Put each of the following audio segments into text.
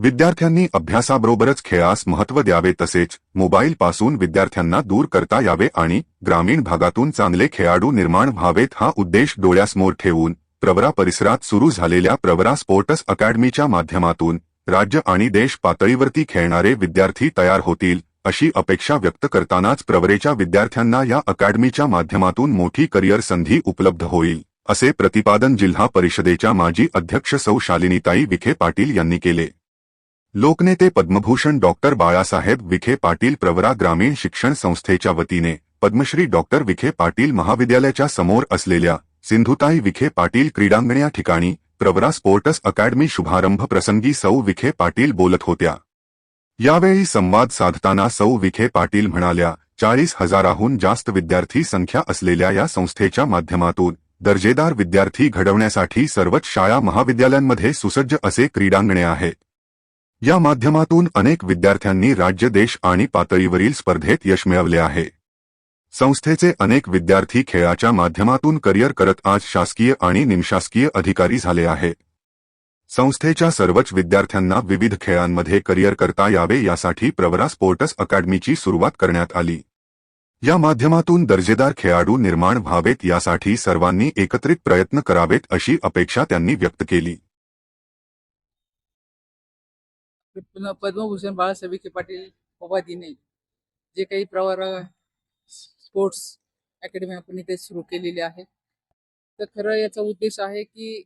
विद्यार्थ्यांनी अभ्यासाबरोबरच खेळास महत्त्व द्यावे तसेच मोबाईलपासून विद्यार्थ्यांना दूर करता यावे आणि ग्रामीण भागातून चांगले खेळाडू निर्माण व्हावेत हा उद्देश डोळ्यासमोर ठेवून प्रवरा परिसरात सुरू झालेल्या प्रवरा स्पोर्ट्स अकॅडमीच्या माध्यमातून राज्य आणि देश पातळीवरती खेळणारे विद्यार्थी तयार होतील अशी अपेक्षा व्यक्त करतानाच प्रवरेच्या विद्यार्थ्यांना या अकॅडमीच्या माध्यमातून मोठी करिअर संधी उपलब्ध होईल असे प्रतिपादन जिल्हा परिषदेच्या माजी अध्यक्ष सौ शालिनीताई विखे पाटील यांनी केले. लोकनेते पद्मभूषण डॉक्टर बाळासाहेब विखे पाटील प्रवरा ग्रामीण शिक्षण संस्थेच्या वतीने पद्मश्री डॉक्टर विखे पाटील महाविद्यालयाच्या समोर असलेल्या सिंधुताई विखे पाटील क्रीडांगण या ठिकाणी प्रवरा स्पोर्ट्स अकॅडमी शुभारंभ प्रसंगी सौ विखे पाटील बोलत होत्या. यावेळी संवाद साधताना सौ विखे पाटील म्हणाल्या चाळीस हजाराहून जास्त विद्यार्थी संख्या असलेल्या या संस्थेच्या माध्यमातून दर्जेदार विद्यार्थी घडवण्यासाठी सर्वच शाळा महाविद्यालयांमध्ये सुसज्ज असे क्रीडांगणे आहेत. या माध्यमातून अनेक विद्यार्थ्यांनी राज्य देश आणि पातळीवरील स्पर्धेत यश मिळवले आहे. संस्थेचे अनेक विद्यार्थी खेळाच्या माध्यमातून करिअर करत आज शासकीय आणि निमशासकीय अधिकारी झाले आहे. संस्थेच्या सर्वच विद्यार्थ्यांना विविध खेळांमध्ये करिअर करता यावे यासाठी प्रवरा स्पोर्ट्स अकॅडमीची सुरुवात करण्यात आली. या माध्यमातून दर्जेदार खेळाडू निर्माण व्हावेत यासाठी सर्वांनी एकत्रित प्रयत्न करावेत अशी अपेक्षा त्यांनी व्यक्त केली. पद्मभूषण बाळासाहेब विखे पाटील उपाधीने जे काही प्रवार स्पोर्ट्स अकॅडमी आपण इथे सुरू केलेली आहे. तर खरं याचा उद्देश आहे की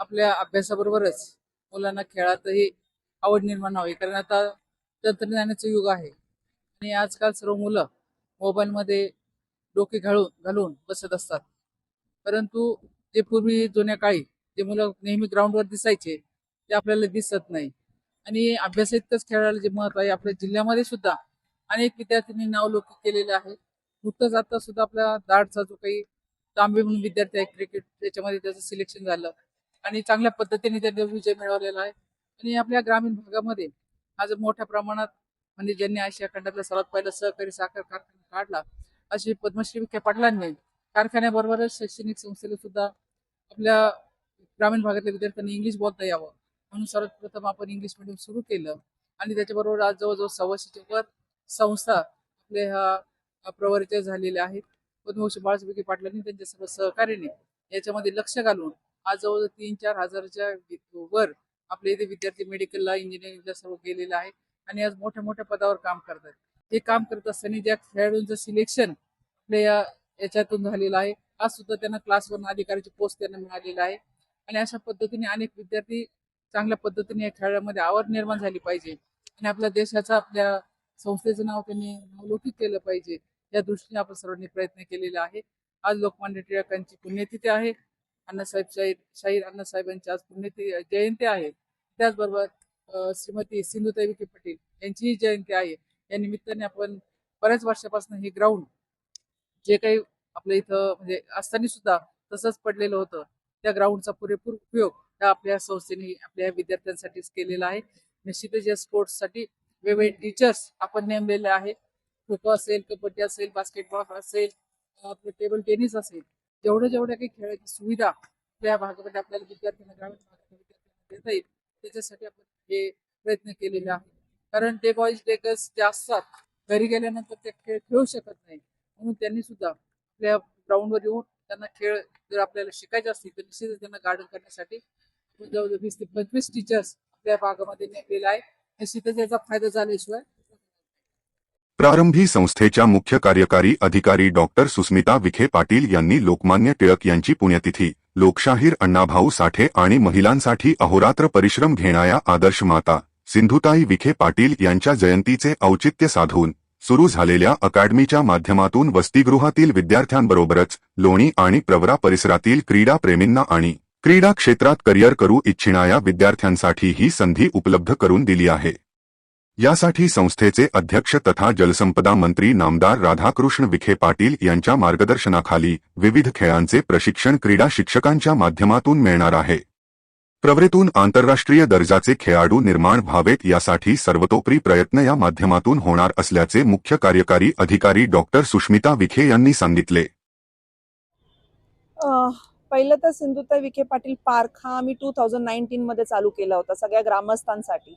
आपल्या अभ्यासाबरोबरच मुलांना खेळातही आवड निर्माण व्हावी. कारण आता तंत्रज्ञानाचं युग आहे आणि आजकाल सर्व मुलं मोबाईलमध्ये डोके घालून घालून बसत असतात. परंतु जे पूर्वी जुन्या काळी जे मुलं नेहमी ग्राउंडवर दिसायचे ते आपल्याला दिसत नाही. आणि अभ्यास इतकंच खेळायला जे महत्त्व आहे आपल्या जिल्ह्यामध्ये सुद्धा अनेक विद्यार्थ्यांनी नावलौकिक केलेले आहे. नुकतंच आता सुद्धा आपला दाडचा जो काही तांबे म्हणून विद्यार्थी आहे क्रिकेट त्याच्यामध्ये त्याचं सिलेक्शन झालं. आणि चांगल्या पद्धतीने त्यांनी विजय मिळवलेला आहे. आणि आपल्या ग्रामीण भागामध्ये आज मोठ्या प्रमाणात म्हणजे ज्यांनी आशिया खंडातला सर्वात पहिला सहकारी साखर कारखाना काढला अशी पद्मश्री विखे पाटलांनी कारखान्याबरोबरच शैक्षणिक संस्थेला सुद्धा आपल्या ग्रामीण भागातल्या विद्यार्थ्यांनी इंग्लिश बोलता यावं. म्हणून सर्वप्रथम आपण इंग्लिश मिडियम सुरू केलं. आणि त्याच्याबरोबर आज जवळजवळ सव्वाशेच्या वर संस्था आपल्या ह्या प्रवरित झालेल्या आहेत. पद्मभूषण बाळासाहेब पाटलांनी त्यांच्या सर्व सहकार्याने याच्यामध्ये लक्ष घालून आज जवळजवळ तीन चार हजारच्या वर आपले इथे विद्यार्थी मेडिकलला इंजिनिअरिंगला सर्व गेलेले आहे आणि आज मोठ्या मोठ्या पदावर काम करतात. हे काम करत असताना ज्या खेळाडूंचं सिलेक्शन आपल्या या याच्यातून झालेलं आहे. आज सुद्धा त्यांना क्लासवर अधिकाऱ्याची पोस्ट त्यांना मिळालेली आहे. आणि अशा पद्धतीने अनेक विद्यार्थी चांगल्या पद्धतीने या खेळामध्ये आवड निर्माण झाली पाहिजे. आणि आपल्या देशाचं आपल्या संस्थेचं नाव त्यांनी नावलौकिक केलं पाहिजे. या दृष्टीने आपण सर्वांनी प्रयत्न केलेला आहे. आज लोकमान्य टिळकांची पुण्यतिथी आहे. अण्णासाहेब शाहीर शाहीर अण्णासाहेबांची आज पुण्यतिथी जयंती आहे. त्याचबरोबर श्रीमती सिंधुताई विखे पाटील यांचीही जयंती आहे. या निमित्ताने आपण बऱ्याच वर्षापासून हे ग्राउंड जे काही आपल्या इथं म्हणजे असताना सुद्धा तसंच पडलेलं होतं त्या ग्राउंडचा पुरेपूर उपयोग आपल्या संस्थेने आपल्या विद्यार्थ्यांसाठीच केलेला आहे. निश्चितच या स्पोर्ट्ससाठी वेगवेगळे टीचर्स आपण नेमलेले आहे. खो खो असेल कबड्डी असेल बास्केटबॉल असेल आपलं टेबल टेनिस असेल जेवढ्या जेवढ्या काही खेळाची सुविधा आपल्या भागामध्ये आपल्याला विद्यार्थ्यांना ग्रामीण भागातल्या विद्यार्थ्यांना देता येईल त्याच्यासाठी आपण हे प्रयत्न केलेले आहे. कारण डे बॉईज डे गर्ल्स जे असतात घरी गेल्यानंतर ते खेळ खेळू शकत नाही. म्हणून त्यांनी सुद्धा आपल्या ग्राउंडवर येऊन त्यांना खेळ जर आपल्याला शिकायचे असतील तर निश्चितच त्यांना गार्डन करण्यासाठी जवळजवळ वीस ते पंचवीस टीचर्स आपल्या भागामध्ये नेमलेला आहे. निश्चितच त्याचा फायदा झाल्याशिवाय. प्रारंभी संस्थेच्या मुख्य कार्यकारी अधिकारी डॉक्टर सुस्मिता विखे पाटील यांनी लोकमान्य टिळक यांची पुण्यतिथी लोकशाहीर अण्णाभाऊ साठे आणि महिलांसाठी अहोरात्र परिश्रम घेणाऱ्या आदर्श माता सिंधुताई विखे पाटील यांच्या जयंतीचे औचित्य साधून सुरू झालेल्या अकॅडमीच्या माध्यमातून वसतिगृहातील विद्यार्थ्यांबरोबरच लोणी आणि प्रवरा परिसरातील क्रीडाप्रेमींना आणि क्रीडा क्षेत्रात करिअर करू इच्छिणाऱ्या विद्यार्थ्यांसाठी ही संधी उपलब्ध करून दिली आहे. यासाठी संस्थेचे अध्यक्ष तथा जलसंपदा मंत्री नामदार राधाकृष्ण विखे पाटील यांच्या मार्गदर्शनाखाली विविध खेळांचे प्रशिक्षण क्रीडा शिक्षकांच्या माध्यमातून मिळणार आहे. प्रवृत्तून आंतरराष्ट्रीय दर्जाचे खेळाडू निर्माण व्हावेत यासाठी सर्वतोपरी प्रयत्न या माध्यमातून होणार असल्याचे मुख्य कार्यकारी अधिकारी डॉक्टर सुष्मिता विखे यांनी सांगितले. पहिलं तर सिंधुताई विखे पाटील पार्क हा आम्ही टू थाउजंड नाईन्टीनमध्ये चालू केला होता सगळ्या ग्रामस्थांसाठी.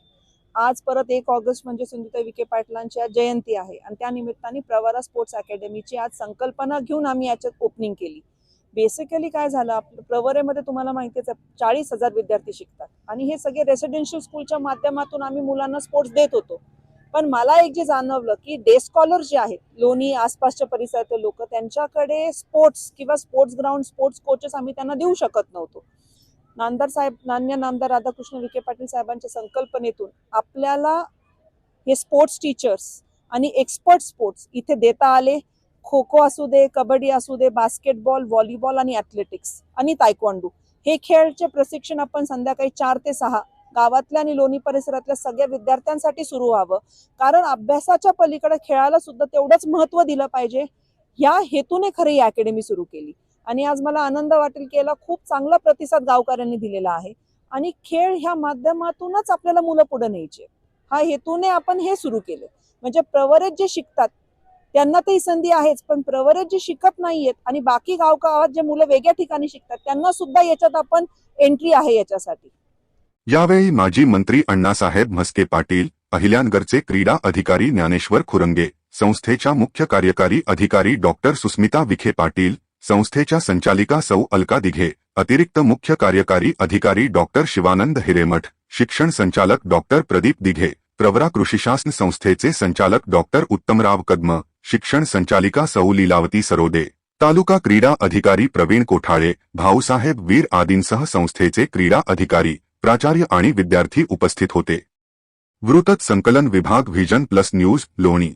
आज परत एक ऑगस्ट म्हणजे सिंधुताई विखे पाटलांची आज जयंती आहे आणि त्या निमित्ताने प्रवारा स्पोर्ट्स अकॅडमीची आज संकल्पना घेऊन आम्ही याच्यात ओपनिंग केली. बेसिकली काय झालं आपलं प्रवरेमध्ये तुम्हाला माहितीच आहे चाळीस हजार विद्यार्थी शिकतात. आणि हे सगळे रेसिडेन्शियल स्कूलच्या माध्यमातून आम्ही मुलांना स्पोर्ट्स देत होतो. पण मला एक जे जाणवलं की डे स्कॉलर जे आहेत लोणी आसपासच्या परिसरातले लोक त्यांच्याकडे स्पोर्ट्स किंवा स्पोर्ट्स ग्राउंड स्पोर्ट्स कोचेस आम्ही त्यांना देऊ शकत नव्हतो. नामदार साहेब नान्य नामदार राधाकृष्ण विखे पाटील साहेबांच्या संकल्पनेतून आपल्याला हे स्पोर्ट्स टीचर्स आणि एक्सपर्ट स्पोर्ट्स इथे देता आले. खो खो असू दे कबड्डी असू दे बास्केटबॉल व्हॉलीबॉल आणि ॲथलेटिक्स आणि तायक्वांडो हे खेळचे प्रशिक्षण आपण संध्याकाळी चार ते सहा गावातल्या आणि लोणी परिसरातल्या सगळ्या विद्यार्थ्यांसाठी सुरू व्हावं. कारण अभ्यासाच्या पलीकडे खेळाला सुद्धा तेवढंच महत्त्व दिलं पाहिजे. या हेतूने खरी ही अकॅडमी सुरू केली. आणि आज मला आनंद वाटेल की याला खूप चांगला प्रतिसाद गावकऱ्यांनी दिलेला आहे. आणि खेळ ह्या माध्यमातूनच आपल्याला मुलं पुढे न्यायचे हा हेतूने आपण हे सुरू केले. म्हणजे प्रवरेत जे शिकतात त्यांना तर ही संधी आहेच पण प्रवरेत जे शिकत नाहीयेत आणि बाकी गाव गावात जे मुलं वेगळ्या ठिकाणी शिकतात त्यांना सुद्धा याच्यात आपण एंट्री आहे याच्यासाठी. यावेळी माजी मंत्री अण्णासाहेब म्हस्के पाटील, अहिल्यानगरचे क्रीडा अधिकारी ज्ञानेश्वर खुरंगे, संस्थेच्या मुख्य कार्यकारी अधिकारी डॉक्टर सुस्मिता विखे पाटील, संस्थेच्या संचालिका सौ अलका दिघे, अतिरिक्त मुख्य कार्यकारी अधिकारी डॉक्टर शिवानंद हिरेमठ, शिक्षण संचालक डॉक्टर प्रदीप दिघे, प्रवरा कृषीशास्त्र संस्थेचे संचालक डॉक्टर उत्तमराव कदम, शिक्षण संचालिका सौ लीलावती सरोदे, तालुका क्रीडा अधिकारी प्रवीण कोठाळे, भाऊसाहेब वीर आदींसह संस्थेचे क्रीडा अधिकारी प्राचार्य आणि विद्यार्थी उपस्थित होते. वृत्त संकलन विभाग व्हिजन प्लस न्यूज लोणी.